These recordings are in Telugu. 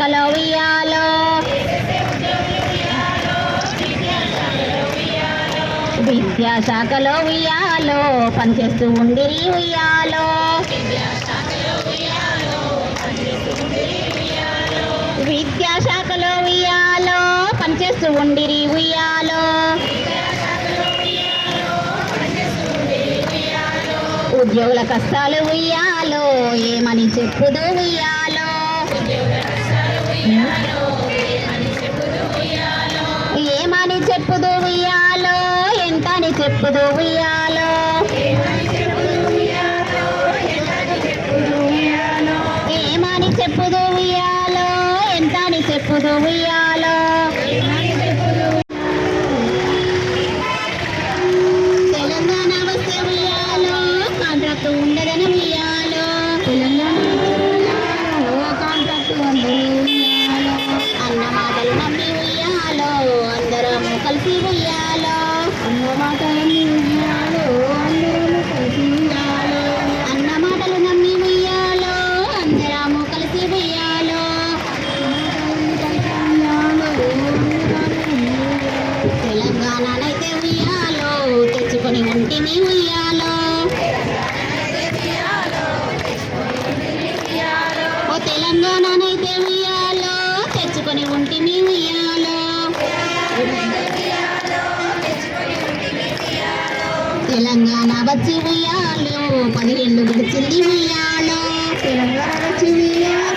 శాఖలో ఉయ్యాలో విద్యాశాఖలో ఉయ్యాలో పనిచేస్తూ ఉండిరి ఉయ్యాలో. విద్యాశాఖలో ఉయ్యాలో పనిచేస్తూ ఉండిరి ఉయ్యాలో. ఉద్యోగుల కష్టాలు ఉయ్యాలో ఏమని చెప్పుదు ఉయ్యాలో అని ఉయ్యాలో నానైతే ఉయ్యాలో తెచ్చుకొని ఒంటిని ఉయ్యాలో. ఓ తెలంగాణనైతే ఉయ్యాలో తెచ్చుకొని ఒంటిని ఉయ్యాలో. తెలంగాణ వచ్చి ఉయ్యాలో పదిహేళ్ళు గడిచింది ఉయ్యాలో. తెలంగాణ వచ్చి ఉయ్యాలో.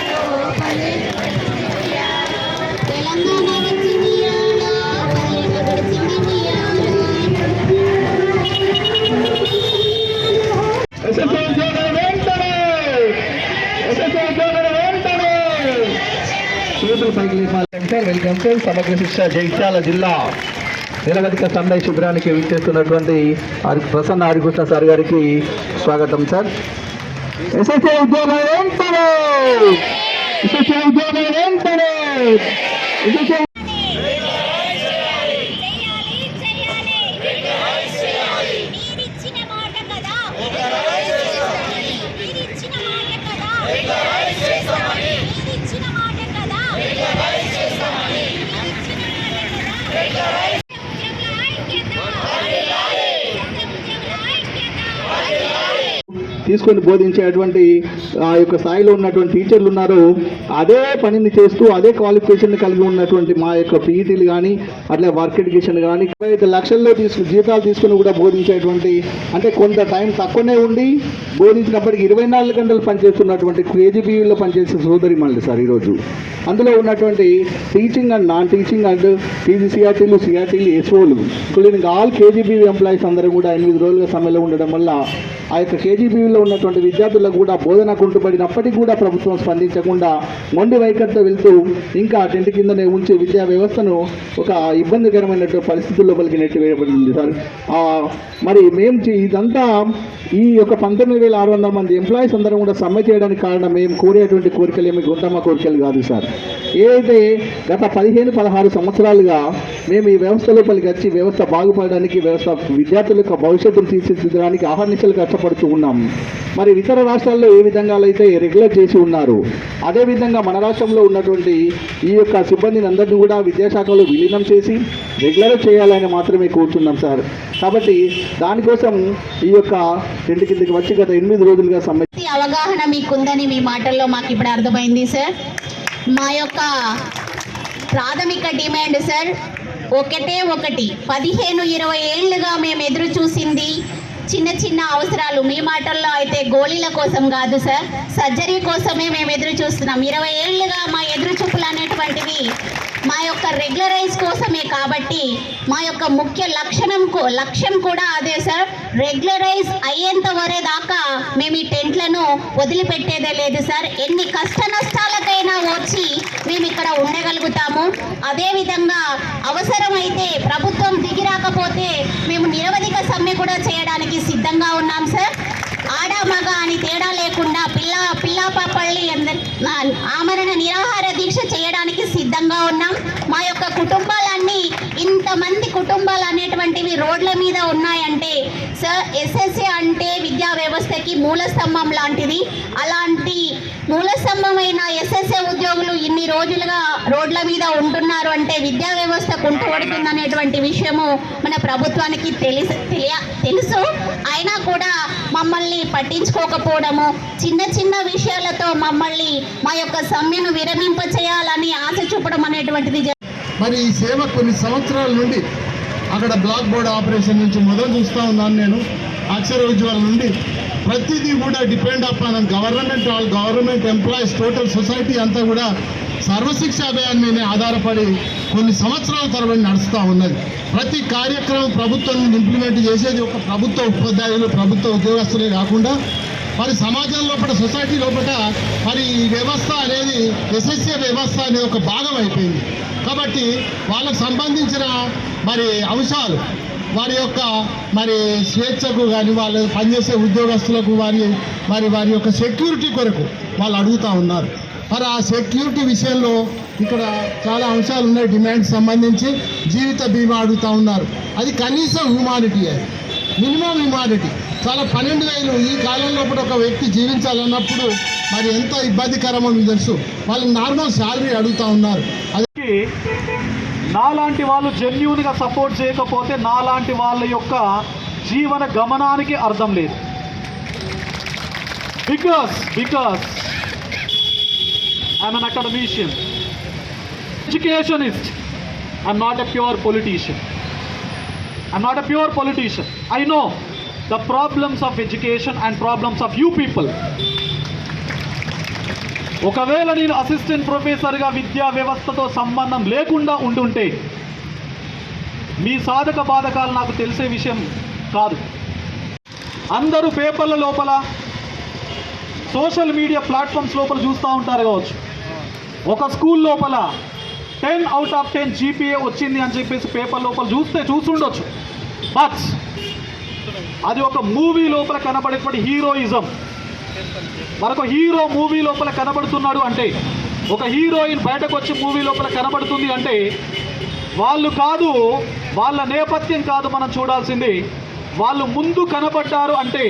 లేపాలి సమగ్ర శిక్ష జగిత్యాల జిల్లా నిరవధిక సండే శిబిరానికి విచ్చేస్తున్నటువంటి ఆరి- ప్రసన్న హరికృష్ణ సార్ గారికి స్వాగతం సార్. ఎస్ఎస్ఏ ఉద్యోగాలు ఎస్ఎస్ఏ ఉద్యోగాలు తీసుకొని బోధించేటువంటి ఆ యొక్క స్థాయిలో ఉన్నటువంటి టీచర్లు ఉన్నారు అదే పనిని చేస్తూ అదే క్వాలిఫికేషన్ కలిగి ఉన్నటువంటి మా యొక్క పీఈటీలు కానీ అట్లా వర్క్ ఎడ్యుకేషన్ కానీ ఇరవై లక్షల్లో తీసుకు జీతాలు తీసుకుని కూడా బోధించేటువంటి అంటే కొంత టైం తక్కువనే ఉండి బోధించినప్పటికీ ఇరవై నాలుగు గంటలు పనిచేస్తున్నటువంటి కేజీబీలో పనిచేసే సోదరి మళ్ళీ సార్ ఈరోజు. అందులో ఉన్నటువంటి teaching and non teaching and PG సిఆర్టీలు సిఆర్టీలు ఎస్ఓలు ఇంక్లూడింగ్ ఆల్ కేజీబీ ఎంప్లాయీస్ అందరూ కూడా ఎనిమిది రోజులుగా సమ్మెలో ఉండడం వల్ల ఆ యొక్క కేజీబీలో ఉన్నటువంటి విద్యార్థులకు కూడా బోధన కుంటుపడినప్పటికీ కూడా ప్రభుత్వం స్పందించకుండా మొండి వైఖరితో వెళ్తూ ఇంకా టెంట్ కిందనే ఉంచి విద్యా వ్యవస్థను ఒక ఇబ్బందికరమైనటువంటి పరిస్థితుల లోపలికి నెట్టివేయబడింది సార్. మరి మేము ఇదంతా ఈ యొక్క పంతొమ్మిది వేల ఆరు వందల మంది ఎంప్లాయీస్ అందరం కూడా సమ్మె చేయడానికి కారణం మేము కోరేటువంటి కోరికలు ఏమి గుంటమ్మ కోరికలు కాదు సార్. ఏదైతే గత పదిహేను పదహారు సంవత్సరాలుగా మేము ఈ వ్యవస్థ లోపలికి వచ్చి వ్యవస్థ బాగుపడడానికి వ్యవస్థ విద్యార్థుల యొక్క భవిష్యత్తును తీర్చిదిద్దడానికి ఆహర్నిశలు కష్టపడుతూ ఉన్నాం. మరి ఇతర రాష్ట్రాల్లో ఏ విధంగా అయితే రెగ్యులర్ చేసి ఉన్నారు. అదేవిధంగా మన రాష్ట్రంలో ఉన్నటువంటి ఈ యొక్క సిబ్బందిని అందరినీ కూడా విద్యాశాఖలో విలీనం చేసి రెగ్యులర్ చేయాలని మాత్రమే కోరుతున్నాం సార్. కాబట్టి దానికోసం ఈ యొక్క రెండు కిందకి వచ్చి గత ఎనిమిది రోజులుగా సమ్మె అవగాహన మీకుందని మీ మాటల్లో మాకు ఇప్పుడు అర్థమైంది సార్. మా యొక్క ప్రాథమిక డిమాండ్ సార్ ఒకటే ఒకటి. పదిహేను ఇరవై ఏళ్ళుగా మేము ఎదురు చూసింది చిన్న చిన్న అవసరాలు. మీ మాటల్లో అయితే గోళీల కోసం కాదు సార్ సర్జరీ కోసమే మేము ఎదురు చూస్తున్నాం. ఇరవై ఏళ్ళుగా మా ఎదురు చూపులు అనేటువంటివి మా యొక్క రెగ్యులరైజ్ కోసమే కాబట్టి మా యొక్క ముఖ్య లక్షణం లక్ష్యం కూడా అదే సార్. రెగ్యులరైజ్ అయ్యేంత వరే దాకా మేము ఈ టెంట్లను వదిలిపెట్టేదే లేదు సార్. ఎన్ని కష్ట నష్టాలకైనా వచ్చి మేము ఇక్కడ ఉండగలుగుతాము. అదేవిధంగా అవసరమైతే ప్రభుత్వం దిగి రాకపోతే మేము నిరవధిక సమ్మె కూడా చేయడానికి సిద్ధంగా ఉన్నాం సార్. ఆడ మగ అని తేడా లేకుండా పిల్ల పిల్ల పాపల్లి అందరి నా- ఆమరణ నిరాహార దీక్ష చేయడానికి సిద్ధంగా ఉన్నాం. మా యొక్క కుటుంబాలన్నీ ఇంతమంది కుటుంబాలు అనేటువంటివి రోడ్ల మీద ఉన్నాయంటే సార్ ఎస్ఎస్ఏ అంటే విద్యా వ్యవస్థకి మూల స్తంభం లాంటిది. అలాంటి మూల స్తంభమైన ఎస్ఎస్ఏ ఉద్యోగులు ఇన్ని రోజులుగా రోడ్ల మీద ఉంటున్నారు అంటే విద్యా వ్యవస్థ కుంటుపడుతుంది అనేటువంటి విషయము మన ప్రభుత్వానికి తెలుసు తెలియ తెలుసు. అయినా కూడా మమ్మల్ని పట్టించుకోకపోవడము చిన్న చిన్న విషయాలతో మమ్మల్ని మా యొక్క సమ్మెను విరమింప చేయాలని ఆశ చూపడం అనేటువంటిది మరి ఈ సేవ కొన్ని సంవత్సరాల నుండి అక్కడ బ్లాక్ బోర్డ్ ఆపరేషన్ నుంచి మొదలు చూస్తూ ఉన్నాను నేను. అక్షర ఉజ్వల నుండి ప్రతిదీ కూడా depend upon government all government employees total society అంతా కూడా సర్వశిక్ష అభియాన్ మీద ఆధారపడి కొన్ని సంవత్సరాల తరబడి నడుస్తూ ఉన్నది. ప్రతి కార్యక్రమం ప్రభుత్వం ఇంప్లిమెంట్ చేసేది ఒక ప్రభుత్వ ఉపాధ్యాయులు ప్రభుత్వ ఉద్యోగస్తులే కాకుండా మరి సమాజం లోపల సొసైటీ లోపల మరి ఈ వ్యవస్థ అనేది ఎస్ఎస్ఏ వ్యవస్థ అనేది ఒక భాగం అయిపోయింది. కాబట్టి వాళ్ళకు సంబంధించిన మరి అంశాలు వారి యొక్క మరి స్వేచ్ఛకు కానీ వాళ్ళు పనిచేసే ఉద్యోగస్తులకు వారి మరి వారి యొక్క సెక్యూరిటీ కొరకు వాళ్ళు అడుగుతూ ఉన్నారు. మరి ఆ సెక్యూరిటీ విషయంలో ఇక్కడ చాలా అంశాలు ఉన్నాయి డిమాండ్ సంబంధించి జీవిత బీమా అడుగుతూ ఉన్నారు. అది కనీసం హ్యూమానిటీ అది మినిమం హ్యూమానిటీ చాలా పన్నెండు వేలు ఈ కాలంలో ఒక వ్యక్తి జీవించాలన్నప్పుడు మరి ఎంత ఇబ్బందికరమో మీకు తెలుసు. వాళ్ళు నార్మల్ శాలరీ అడుగుతా ఉన్నారు. అది నాలాంటి వాళ్ళు జెన్యున్గా సపోర్ట్ చేయకపోతే నాలాంటి వాళ్ళ యొక్క జీవన గమనానికి అర్థం లేదు. Because because I'm an academician educationist I'm not a pure politician I'm not a pure politician I know the problems of education and problems of you people ఒకవేళ నేను అసిస్టెంట్ ప్రొఫెసర్గా విద్యా వ్యవస్థతో సంబంధం లేకుండా ఉండుంటే మీ సాధక బాధకాలు నాకు తెలిసే విషయం కాదు. అందరూ పేపర్ల లోపల సోషల్ మీడియా ప్లాట్ఫామ్స్ లోపల చూస్తూ ఉంటారు కావచ్చు. ఒక స్కూల్ లోపల ten out of ten GPA వచ్చింది అని చెప్పేసి పేపర్ లోపల చూస్తే చూస్తుండొచ్చు బట్ అది ఒక మూవీ లోపల కనబడేటువంటి హీరోయిజం మనకు హీరో మూవీ లోపల కనబడుతున్నాడు అంటే ఒక హీరోయిన్ బయటకు వచ్చి మూవీ లోపల కనబడుతుంది అంటే వాళ్ళు కాదు వాళ్ళ నేపథ్యం కాదు మనం చూడాల్సింది. వాళ్ళు ముందు కనబడ్డారు అంటే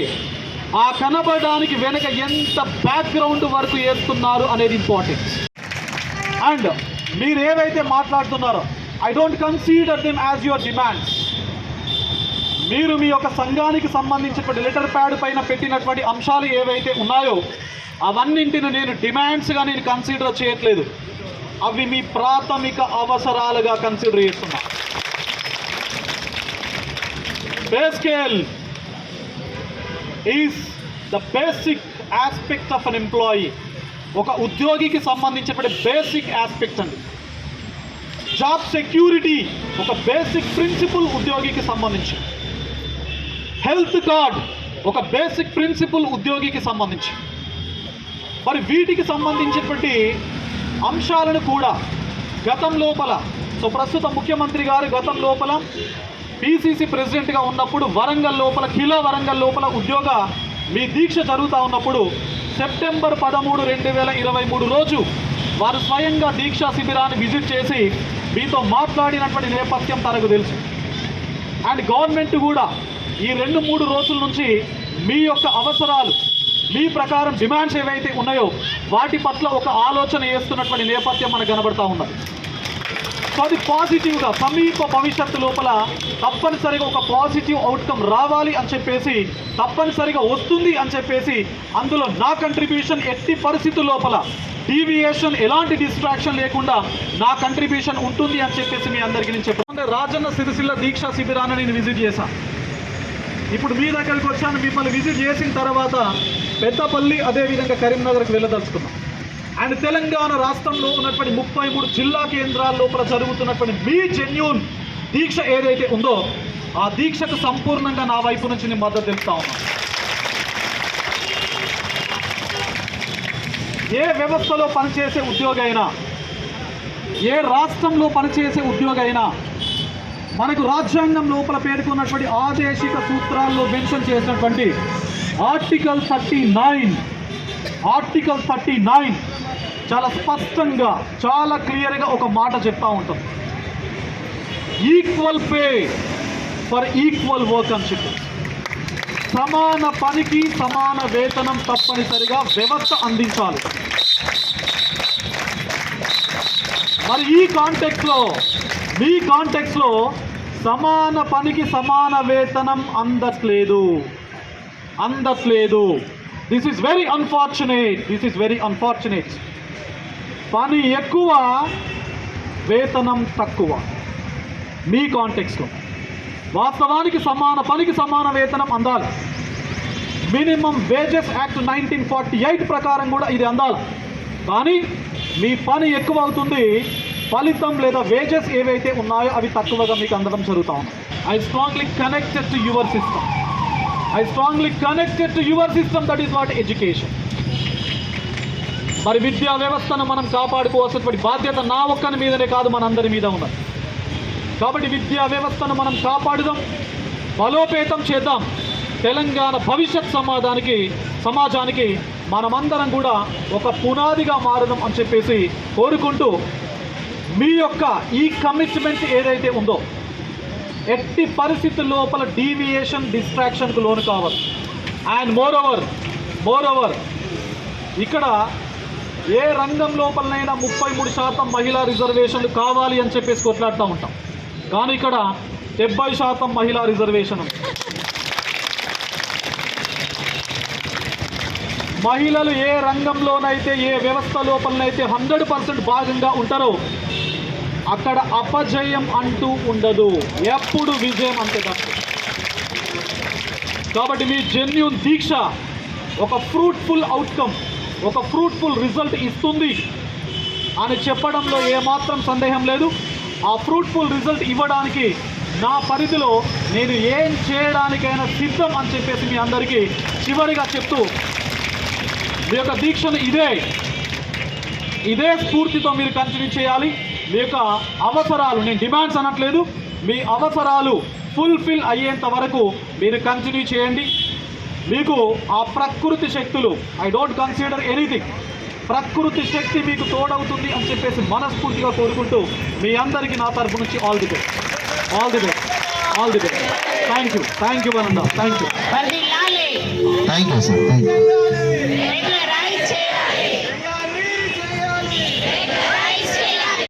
ఆ కనబడడానికి వెనక ఎంత బ్యాక్గ్రౌండ్ వరకు ఏస్తున్నారు అనేది ఇంపార్టెంట్ అండ్ మీరు ఏవైతే మాట్లాడుతున్నారో I don't consider them as your demands మీరు మీ యొక్క సంఘానికి సంబంధించినటువంటి లెటర్ ప్యాడ్ పైన పెట్టినటువంటి అంశాలు ఏవైతే ఉన్నాయో అవన్నింటిని నేను డిమాండ్స్గా నేను కన్సిడర్ చేయట్లేదు. అవి మీ ప్రాథమిక అవసరాలుగా కన్సిడర్ చేస్తున్నా. Pay scale is the basic aspect of an employee ఒక ఉద్యోగికి సంబంధించినటువంటి బేసిక్ ఆస్పెక్ట్ అండి. జాబ్ సెక్యూరిటీ ఒక బేసిక్ ప్రిన్సిపల్ ఉద్యోగికి సంబంధించింది. హెల్త్ కార్డ్ ఒక బేసిక్ ప్రిన్సిపల్ ఉద్యోగికి సంబంధించి. మరి వీటికి సంబంధించినటువంటి అంశాలను కూడా గతం లోపల సో ప్రస్తుత ముఖ్యమంత్రి గారు గతం లోపల పిసిసి ప్రెసిడెంట్గా ఉన్నప్పుడు వరంగల్ లోపల కిలో వరంగల్ లోపల ఉద్యోగ మీ దీక్ష జరుగుతూ ఉన్నప్పుడు సెప్టెంబర్ పదమూడు రెండు వేల ఇరవై మూడు రోజు వారు స్వయంగా దీక్షా శిబిరాన్ని విజిట్ చేసి మీతో మాట్లాడినటువంటి నేపథ్యం తనకు తెలుసు. అండ్ గవర్నమెంట్ కూడా ఈ రెండు మూడు రోజుల నుంచి మీ యొక్క అవసరాలు మీ ప్రకారం డిమాండ్స్ ఏవైతే ఉన్నాయో వాటి పట్ల ఒక ఆలోచన చేస్తున్నటువంటి నేపథ్యం మనకు కనబడతా ఉన్నది. సో అది పాజిటివ్గా సమీప భవిష్యత్తు లోపల తప్పనిసరిగా ఒక పాజిటివ్ అవుట్కమ్ రావాలి అని చెప్పేసి తప్పనిసరిగా వస్తుంది అని చెప్పేసి అందులో నా కంట్రిబ్యూషన్ ఎట్టి పరిస్థితి లోపల డీవియేషన్ ఎలాంటి డిస్ట్రాక్షన్ లేకుండా నా కంట్రిబ్యూషన్ ఉంటుంది అని చెప్పేసి మీ అందరికీ నేను చెప్పాను రాజన్న సిరిసిల్ల దీక్షా శిబిరాన్ని నేను విజిట్ చేశాను ఇప్పుడు మీ దగ్గరికి వచ్చాను మిమ్మల్ని విజిట్ చేసిన తర్వాత పెద్దపల్లి అదేవిధంగా కరీంనగర్కి వెళ్ళదలుచుకున్నాం. అండ్ తెలంగాణ రాష్ట్రంలో ఉన్నటువంటి ముప్పై మూడు జిల్లా కేంద్రాల లోపల జరుగుతున్నటువంటి మీ జెన్యూన్ దీక్ష ఏదైతే ఉందో ఆ దీక్షకు సంపూర్ణంగా నా వైపు నుంచి నేను మద్దతు తెలుస్తా ఉన్నాను ఏ వ్యవస్థలో పనిచేసే ఉద్యోగి అయినా ఏ రాష్ట్రంలో పనిచేసే ఉద్యోగి అయినా మనకు రాజ్యాంగం లోపల పేర్కొన్నటువంటి ఆదేశిక సూత్రాల్లో మెన్షన్ చేసినటువంటి article thirty nine article thirty nine చాలా స్పష్టంగా చాలా క్లియర్గా ఒక మాట చెప్తా ఉంటుంది. Equal pay for equal work అని చెప్పి సమాన పనికి సమాన వేతనం తప్పనిసరిగా వ్యవస్థ అందించాలి. మరి ఈ కాంటెక్ట్లో మీ కాంటెక్స్లో సమాన పనికి సమాన వేతనం అందట్లేదు. అందట్లేదు. This is very unfortunate this is very unfortunate పని ఎక్కువ వేతనం తక్కువ. మీ కాంటెక్స్లో. వాస్తవానికి సమాన పనికి సమాన వేతనం అందాలి. Minimum wages act nineteen forty eight ప్రకారం కూడా ఇది అందాలి. కానీ మీ పని ఎక్కువ అవుతుంది. ఫలితం లేదా వేజెస్ ఏవైతే ఉన్నాయో అవి తక్కువగా మీకు అందడం జరుగుతూ ఉంది. I strongly connected to your system I strongly connected to your system that is what education మరి విద్యా వ్యవస్థను మనం కాపాడుకోవాల్సినటువంటి బాధ్యత నా ఒక్కని మీదనే కాదు మనందరి మీద ఉన్నది. కాబట్టి విద్యా వ్యవస్థను మనం కాపాడుదాం బలోపేతం చేద్దాం. తెలంగాణ భవిష్యత్ సమాజానికి సమాజానికి మనమందరం కూడా ఒక పునాదిగా మారడం అని చెప్పేసి కోరుకుంటూ మీ యొక్క ఈ కమిట్మెంట్ ఏదైతే ఉందో ఎట్టి పరిస్థితి లోపల డీవియేషన్ డిస్ట్రాక్షన్కు లోను కావాలి and moreover moreover ఇక్కడ ఏ రంగం లోపలనైనా ముప్పై మూడు శాతం మహిళా రిజర్వేషన్లు కావాలి అని చెప్పేసి కొట్లాడుతూ ఉంటాం. కానీ ఇక్కడ డెబ్బై శాతం మహిళా రిజర్వేషన్ మహిళలు ఏ రంగంలోనైతే ఏ వ్యవస్థ లోపలనైతే హండ్రెడ్ పర్సెంట్ భాగంగా ఉంటారో అక్కడ అపజయం అంటూ ఉండదు. ఎప్పుడు విజయం అంతే తప్ప. కాబట్టి మీ జెన్యున్ దీక్ష ఒక ఫ్రూట్ఫుల్ అవుట్కమ్ ఒక ఫ్రూట్ఫుల్ రిజల్ట్ ఇస్తుంది అని చెప్పడంలో ఏమాత్రం సందేహం లేదు. ఆ ఫ్రూట్ఫుల్ రిజల్ట్ ఇవ్వడానికి నా పరిధిలో నేను ఏం చేయడానికైనా సిద్ధం అని చెప్పేసి మీ అందరికీ చివరిగా చెప్తూ మీ యొక్క దీక్షను ఇదే ఇదే స్ఫూర్తితో మీరు కంటిన్యూ చేయాలి. మీ యొక్క అవసరాలు నేను డిమాండ్స్ అనట్లేదు. మీ అవసరాలు ఫుల్ఫిల్ అయ్యేంత వరకు మీరు కంటిన్యూ చేయండి. మీకు ఆ ప్రకృతి శక్తులు ఐ డోంట్ కన్సిడర్ ఎనీథింగ్ ప్రకృతి శక్తి మీకు తోడవుతుంది అని చెప్పేసి మనస్ఫూర్తిగా కోరుకుంటూ మీ అందరికీ నా తరపు నుంచి all the best all the best all the best thank you thank you అనంద thank you thank you sir thank you